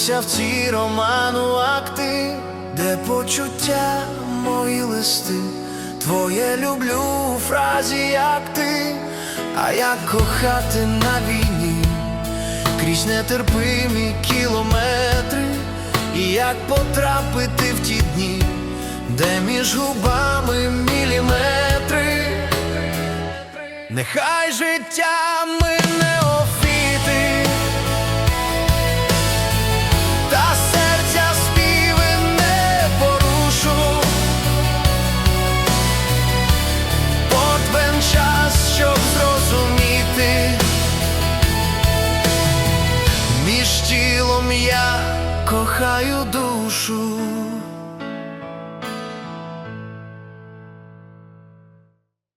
Загубився в цій роману акти, де почуття мої листи, твоє люблю у фразі, як ти, а як кохати на війні, крізь нетерпимі кілометри, і як потрапити в ті дні, де між губами міліметри. Нехай життя мине я кохаю душу.